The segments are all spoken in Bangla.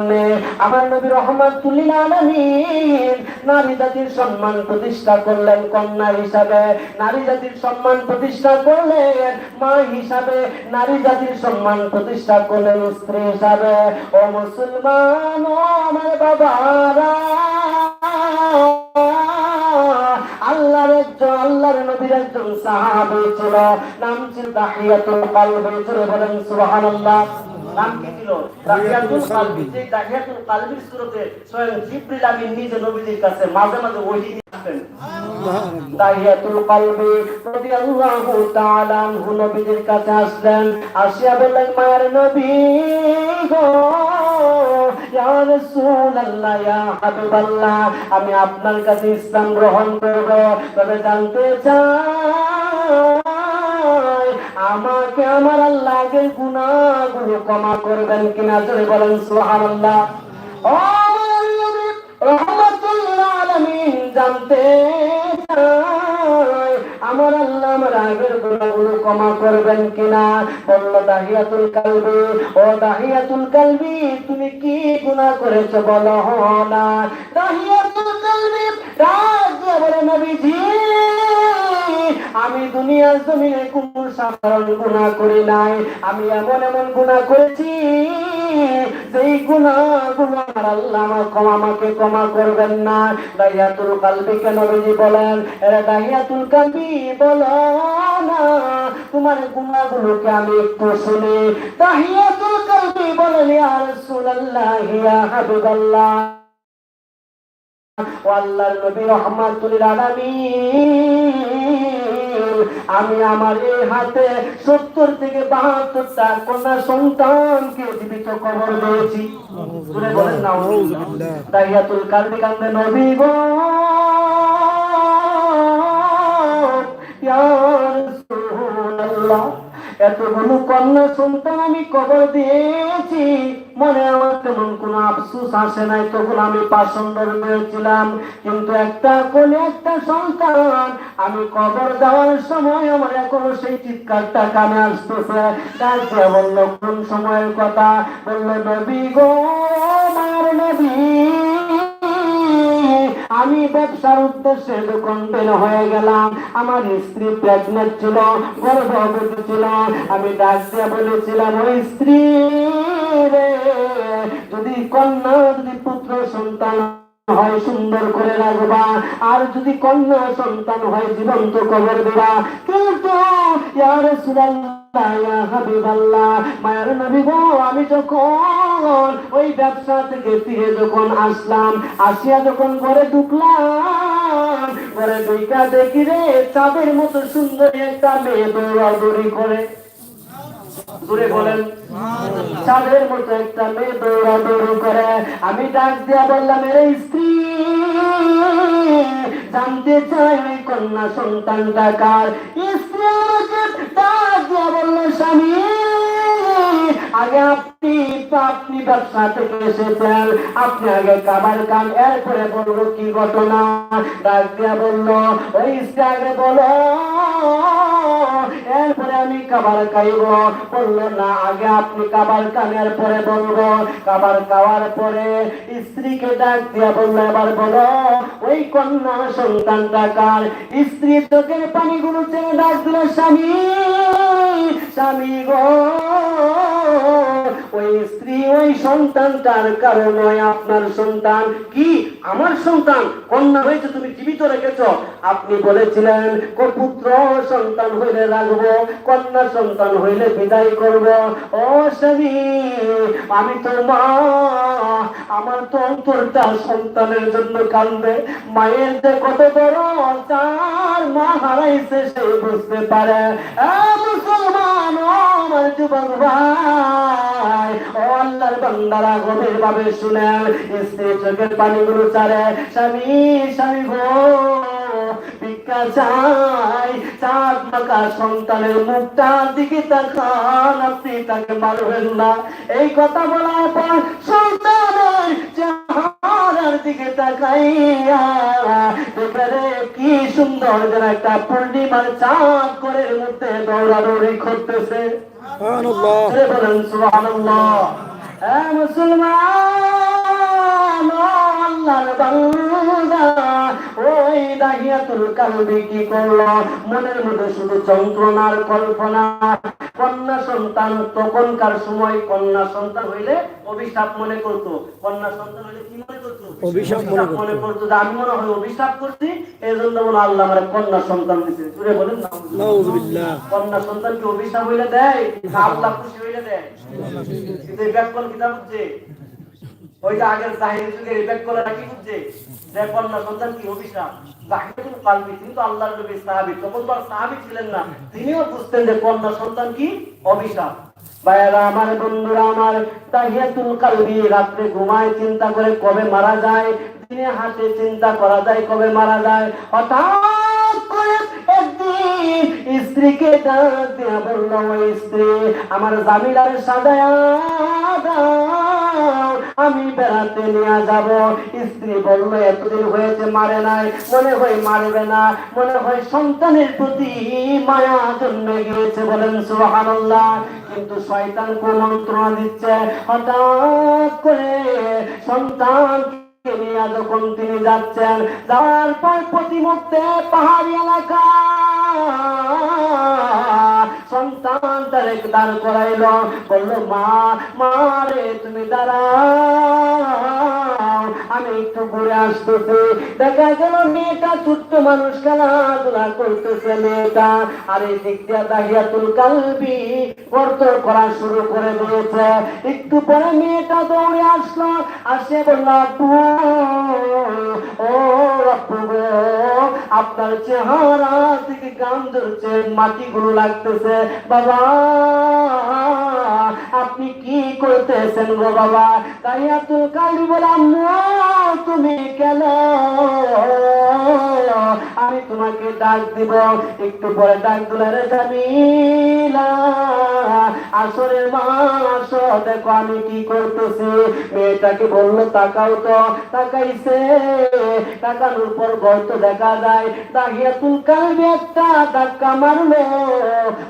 আমার নবী রহমাতুল্লিল আলামিন, নারী জাতির সম্মান প্রতিষ্ঠা করলেন কন্যা হিসাবে। নারী জাতির সম্মান প্রতিষ্ঠা করলেন মা হিসাবে। নারী জাতির সম্মান প্রতিষ্ঠা করলেন স্ত্রী হিসাবে। ও মুসলমান, ও আমার বাবারা, আল্লাহর একজন, আল্লাহর নবীর একজন সাহাবী ছিল। নাম ছিল দাহিয়াতুল কলবি। বলেন সুবহানাল্লাহ। নাম কি ছিল? দাহিয়াতুল কলবি। যে দাহিয়াতুল কলবির সূরতে স্বয়ং জিবরিল আমিন নিজে নবীজির কাছে মাঝে মাঝে ওহী দিতেন দাহিয়াতুল কলবি রাদিয়াল্লাহু তাআলা আনহু নবীজির কাছে আসলেন। আসিয়া বললেন মায়ের নবী গো আমি আপনার কাছে ইসলাম গ্রহণ করব। তবে জানতে চাই আমাকে আমার আল্লাহকে গুনাহগুলো ক্ষমা করবেন কিনা জোরে বলেন আমার আল্লাহ আমার গুণাগুলো কিনা? তুমি কি গুনাহ করেছ বলো না। দাহিয়াতুল কালবি রাজ বলে, নবীজি। আমি দুনিয়ার জমিনে কোন সাধারণ গুনাহ করি নাই। আমি এমন এমন গুনাহ করেছি, যেই গুনাহগুলো আমার আল্লাহ আমার ক্ষমা আমাকে ক্ষমা করবেন না। দাহিয়াতুল কালবি কেন নবীজি বলেন, এরা দাহিয়াতুল কালবি, বলো না, তোমার গুনাহগুলোকে আমি একটু শুনি। দাহিয়াতুল কালবি বলেন, ইয়া রাসূলুল্লাহ, ইয়া হাবিবাল্লাহ। ও নবী রহমাতুল আলামিন, আমি আমার এই হাতে সত্তর থেকে বাহাত্তরটা কন্যা সন্তানকে জীবিত খবর দিয়েছি। দাইয়াতুল কালবি কান্দে নবী গো। ইয়া রাসূলুল্লাহ। এতগুলো কন্যা সন্তান আমি কবর দিয়েছি। মনে আমার তেমন কোনো আফসোস আসে নাই তখন আমি পাষণ্ড হয়েছিলাম। কিন্তু একটা কোন একটা সন্তান, আমি কবর দেওয়ার সময় আমার এখনও সেই চিৎকারটা কানে আসতেছে। তারপরে বলল, কোন সময়ের কথা? বলল, নবী গো মার নবী। আমি ব্যবসার উদ্দেশ্যে দোকান বের হয়ে গেলাম, আমার স্ত্রী প্রেগনেন্ট ছিল, গর্ভবতী ছিল। আমি ডাক দিয়ে বলেছিলাম, ওই স্ত্রী যদি কন্যা যদি পুত্র সন্তান হয়, সুন্দর করে রাখবা। আর যদি কন্যা সন্তান হয়, জীবন্ত কবর দিবা। কিন্তু হাবিবাল্লাহ নবী গো, আমি যখন ওই ব্যবসা থেকে ফিরে যখন আসলাম, আসিয়া যখন ঘরে ঢুকলাম, ঘরে দেখি রে, চাঁদের মতো একটা মেয়ে করে। চাঁদের মতো একটা মেয়ে দৌড়াদৌড়ি করে। আমি ডাক দিয়া বললাম, এর স্ত্রী, জানতে চাই ওই কন্যা সন্তানটা কার? স্ত্রী আমাকে ডাক দিয়া বলল স্বামী আগে আপনি আপনি ব্যবসা থেকে এসেছেন। আপনি আগে কাবার কাম এরপরে বলব কি ঘটনা? ডাক দিয়া বলল ওই আগে বলো। এরপরে আমি কাবার খাইব। বলল, না, আগে আপনি কাবার কানের পরে বলব। কাবার খাওয়ার পরে স্ত্রীকে ডাক দিয়া বলল, এবার বলো, ওই কন্যা সন্তানটা কার? স্ত্রী চোখের পানিগুলো ছেড়ে ডাক দিল, স্বামী স্বামী গো। ওই স্ত্রী ওই সন্তানটার কারণ নয় আপনার সন্তান কি আমার সন্তান, কন্যা হয়েছে, তুমি জীবিত রেখেছ। আপনি বলেছিলেন পুত্র সন্তান হইলে রাখব, কন্যা সন্তান হইলে বিদায় করব। ও স্বামী আমি তো মা, আমার তো অন্তরটা সন্তানের জন্য কান্দে মায়ের যে কত বড় চার মা হারাইছে, সে বুঝতে পারে। মুসলমান আমার যুবক ভাই, ও আল্লাহর বান্দারা গভীর ভাবে শুনেন স্ত্রী চোখের পানিগুলো চারে স্বামী স্বামী গো ভিক্ষা চাই। চাঁদ মাকা সন্তানের মুখটার দিকে তাকান আপনি তাকে মারবেন না। এই কথা বলার পর সন্তানের চেহারার দিকে তাকাইয়া এবারে কি সুন্দর যেন একটা পূর্ণিমার চাঁদ করে মধ্যে দৌড়াদৌড়ি করতেছে। বলেন সুবহানাল্লাহ। হ্যাঁ মুসলমান! বান্দা ওই দাহিয়াতুল কালবি কি করল? মনের মধ্যে শুধু যন্ত্রণার কল্পনা। কন্যা সন্তান তখনকার সময় কন্যা সন্তান হইলে অভিশাপ মনে করতো। কন্যা সন্তান হইলে কি মনে করতো? অভিশাপ মনে করতো। যে আমি মনে হয় অভিশাপ করছি এই জন্য মনে আল্লাহ আমার কন্যা সন্তান দিচ্ছে জুড়ে বলেন কন্যা সন্তান কি অভিশাপ হইলে দেয় আল্লাহ খুশি হইলে দেয়। ব্যাকরণ কিতাব বুঝছে ওই যে আগের যুগের কি বুঝছে? যে কন্যা সন্তান কি অভিশাপ জাহিরুল কালবি আল্লাহর নবী ছিলেন না। তিনিও বুঝতেন যে কন্যা সন্তান কি অভিশাপ আমার বন্ধুরা, আমার তাহিয়াতুল কালবি রাত্রে ঘুমায়, চিন্তা করে কবে মারা যায়? দিনে হাতে চিন্তা করা যায় কবে মারা যায়? হঠাৎ করে একদিন স্ত্রীকে ডাক দিয়া বলল স্ত্রী, আমার জামিলার দাও। আমি বেড়াতে নিয়ে যাব। স্ত্রী বলল, এতদিন হয়েছে মারে নাই। মনে হয় মারবে না। মনে হয় সন্তানের প্রতি মায়া জন্মে গিয়েছে বলেন সুবহানাল্লাহ। কিন্তু শয়তান কুমন্ত্রণা দিচ্ছে? হঠাৎ করে সন্তান নিয়ে যখন তিনি যাচ্ছেন, যাওয়ার পর প্রতিমুহূর্তে পাহাড়ি এলাকা সন্তান তার দাঁড় করাইল। বলল, মা মা রে, তুমি দাঁড়াও। আমি একটু ঘুরে আসতেছি। দেখা গেল, মেয়েটা ছোট্ট মানুষ, খেলাধুলা করতেছে মেয়েটা। আর এই দিক দিয়ে দাহিয়াতুল কালবি গর্ত করা শুরু করে দিয়েছে। একটু পরে মেয়েটা দৌড়ে আসলো। আসে বলল আপনার চেহারা থেকে গান ধরছে, মাটিগুলো লাগতেছে। বাবা, আপনি কি করতেছেন গো বাবা? তাই এত কালি বললাম তুমি কেন? আমি তোমাকে ডাক দিব, একটু পরে ডাক দিলে রে জামিলা। আসরের মাস দেখো আমি কি করতেছি? মেয়েটাকে বলল, তাকাও তো। তাকাইছে। তাকানোর পর দেখা যায় কালবি একটা ধাক্কা মারলো।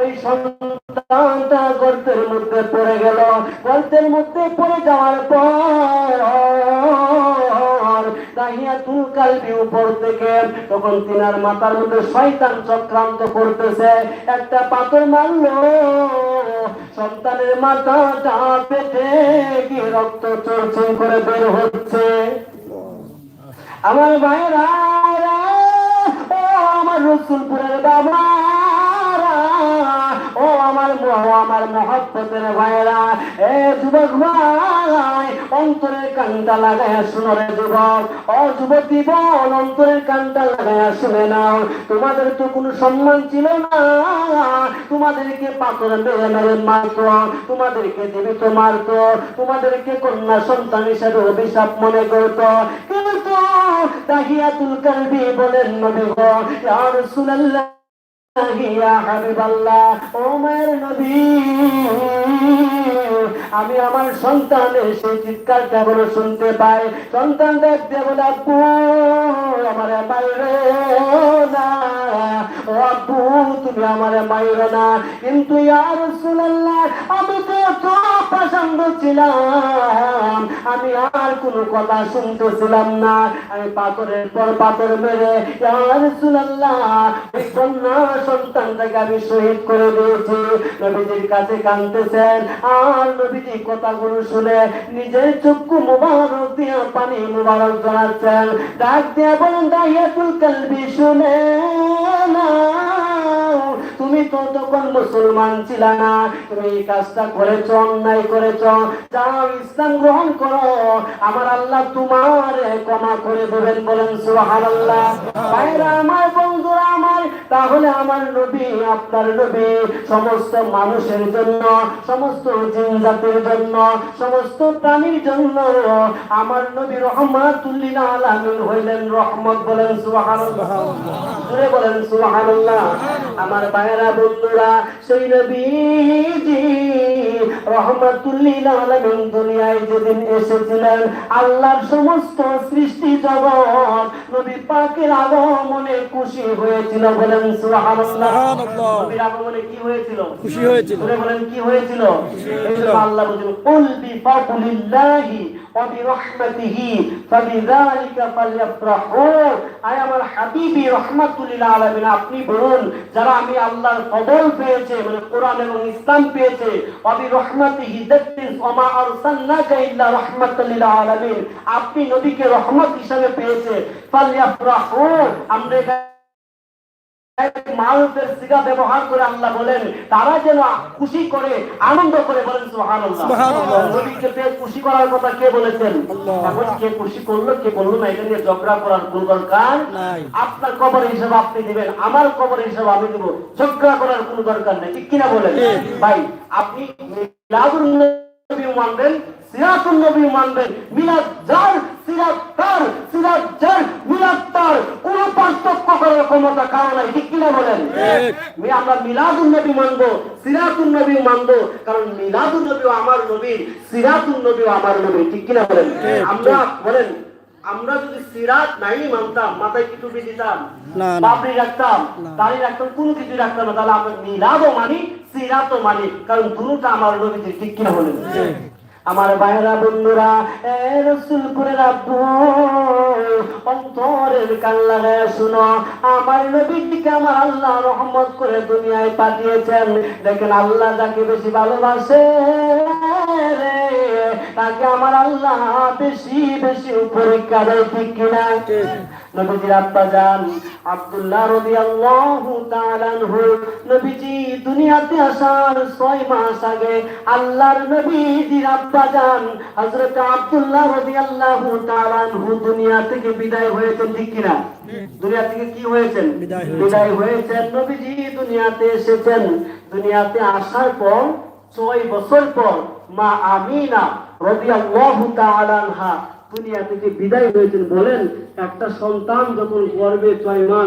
ওই সন্তানটা গর্তের মধ্যে পড়ে গেল। গর্তের মধ্যে পড়ে যাওয়ার পর উপর থেকে। তখন তিনার মাথার মধ্যে শয়তান চক্রান্ত করতেছে। একটা পাথর মারলো, সন্তানের মাথাটা পেটে রক্ত করে বের হচ্ছে। আমার ভাইরা ও আমার রসুলপুরের বাবা। ম- আমার মহব্বতের ভাইরা এ যুবক ভাই, অন্তরের কানটা লাগায় শুনো রে যুবক। ও যুবতী বল অন্তরের কানটা লাগায় শুনে নাও। তোমাদের তো কোনো সম্মান ছিল না। তোমাদেরকে পাথর মেরে মেরে মারতো, তোমাদেরকে জীবিত মারতো, তোমাদেরকে কন্যা সন্তান হিসেবে অভিশাপ মনে করতো। কিন্তু তাহিয়াতুল কালবি বলেন নবী গো, ইয়া রাসূলুল্লাহ আমি আমার সন্তানের সেই চিৎকারটা বলে শুনতে পাই। সন্তান দেখতে বলে, আব্বু, আমার মাইরে না আব্বু, তুমি আমার মাইরে না কিন্তু আর রাসূলুল্লাহ, আমি তো তো পছন্দ ছিলাম আমি আর কোনো কথা শুনতেছিলাম না। আমি পাথরের পর পাথর মেরে আমি শহীদ করে দিয়েছি। নবীজির কাছে কাঁদতেছেন, আর কথাগুলো শুনে নিজের চক্ষু মুবারক দিয়ে পানি মুবারক জড়াচ্ছেন ডাক দিয়ে বলেন কালবি শুনে নাও তুমি তো তখন মুসলমান ছিল না? তুমি এই কাজটা করেছ, অন্যায় করেছ? যাও, ইসলাম গ্রহণ করো। আমার আল্লাহ তোমার ক্ষমা করে দেবেন বলেন, সুবহানাল্লাহ। ভাইরা, আমার বন্ধুরা আমার, তাহলে আমার নবী, আপনার নবী, সমস্ত মানুষের জন্য, সমস্ত জিন জাতির জন্য, সমস্ত প্রাণীর জন্য আমার নবী রহমাতুল্লিল আলামিন হইলেন রহমত বলেন, সুবহানাল্লাহ। জুড়ে বলেন, সুবহানাল্লাহ। আমার ভাইরা বন্ধুরা সেই নবীজি। রহমাতুল্লিল আলামিন দুনিয়ায় যেদিন এসেছিলেন আল্লাহর সমস্ত সৃষ্টি জগৎ নবী পাকের আগমনে খুশি হয়েছিল। বলেন সুবহানাল্লাহ। নবীর আগমনে কি হয়েছিল? খুশি হয়েছিল। বলেন কি হয়েছিল? আল্লাহ বলেন কুল বি ফাকুলিল্লাহি ওয়া বি রাহমাতিহি ফাবিযালিকা আমার হাবিবি রহমাতুল্লিল আলামিন আপনি বলুন যারা আমি আল্লাহর ফজল পেয়েছে মানে কোরআন এবং ইসলাম পেয়েছে ওয়া অবি রহমাতিহি দেখতেন ওমা আরসালনাকা ইল্লা রাহমাতাল্লিল আলামিন। আপনি নবীকে রহমত হিসাবে পেয়েছে ফালইফরাহু আমরা এখানে মানুষের সিগা ব্যবহার করে আল্লাহ বলেন তারা যেন খুশি করে আনন্দ করে বলেন। নবীকে পেয়ে খুশি করার কথা কে বলেছেন? এখন কে খুশি করল কে বলল না এটা নিয়ে ঝগড়া করার কোন দরকার আপনার কবর হিসাবে আপনি দিবেন আমার কবর হিসাবে আমি দিব ঝগড়া করার কোন দরকার নেই। ঠিক কিনা বলেন? ভাই আপনি নবী মানবেন সিরাতুন নবী মিলাদ যার সিরাত তার সিরাত যার মিলাদ তার। কোন পার্থক্য করার ক্ষমতা কারণ নাই ঠিক কিনা বলেন? আমরা মিলাদুন নবী মানবো সিরাতুন নবী মানবো কারণ মিলাদুন নবী আমার সিরাতুন নবী আমার নবী ঠিক কিনা বলেন? আমরা বলেন আমরা যদি সিরাত নাই মানতাম মাথায় কি টুপি দিতাম। পাপড়ি রাখতাম? দাড়ি রাখতাম? কোনো কিছু রাখতাম না। তাহলে আমরা মিলাদও মানি সিরাতও মানি কারণ দুটোটা আমার নবীদের ঠিক কিনা বলেন? আমার ভাইরা বন্ধুরা, এ রসুলপুরের আব্বু অন্তরের কান শুনো। আমার নবীটিকে আমার আল্লাহ রহমত করে দুনিয়ায় পাঠিয়েছেন। দেখেন আল্লাহ যাকে বেশি ভালোবাসে তাকে আমার আল্লাহ বেশি বেশি পরীক্ষা দেয় ঠিক কিনা? নবীজির আব্বা যান আব্দুল্লাহ রাদিয়াল্লাহু তাআলা আনহু নবীজি দুনিয়াতে আসার ছয় মাস আগে আল্লাহর নবীজির আব্বা যান হযরত আব্দুল্লাহ রাদিয়াল্লাহু তাআলা আনহু দুনিয়া থেকে বিদায় হয়েছেন ঠিক কিনা দুনিয়া থেকে কি হয়েছেন। বিদায় হয়েছেন। নবীজি দুনিয়াতে এসেছেন। দুনিয়াতে আসার পর ছয় বছর পর মা আমিনা রাদিয়াল্লাহু তাআলা আনহা দুনিয়া থেকে বিদায় হয়েছেন বলেন একটা সন্তান যখন গর্বে ছয় মাস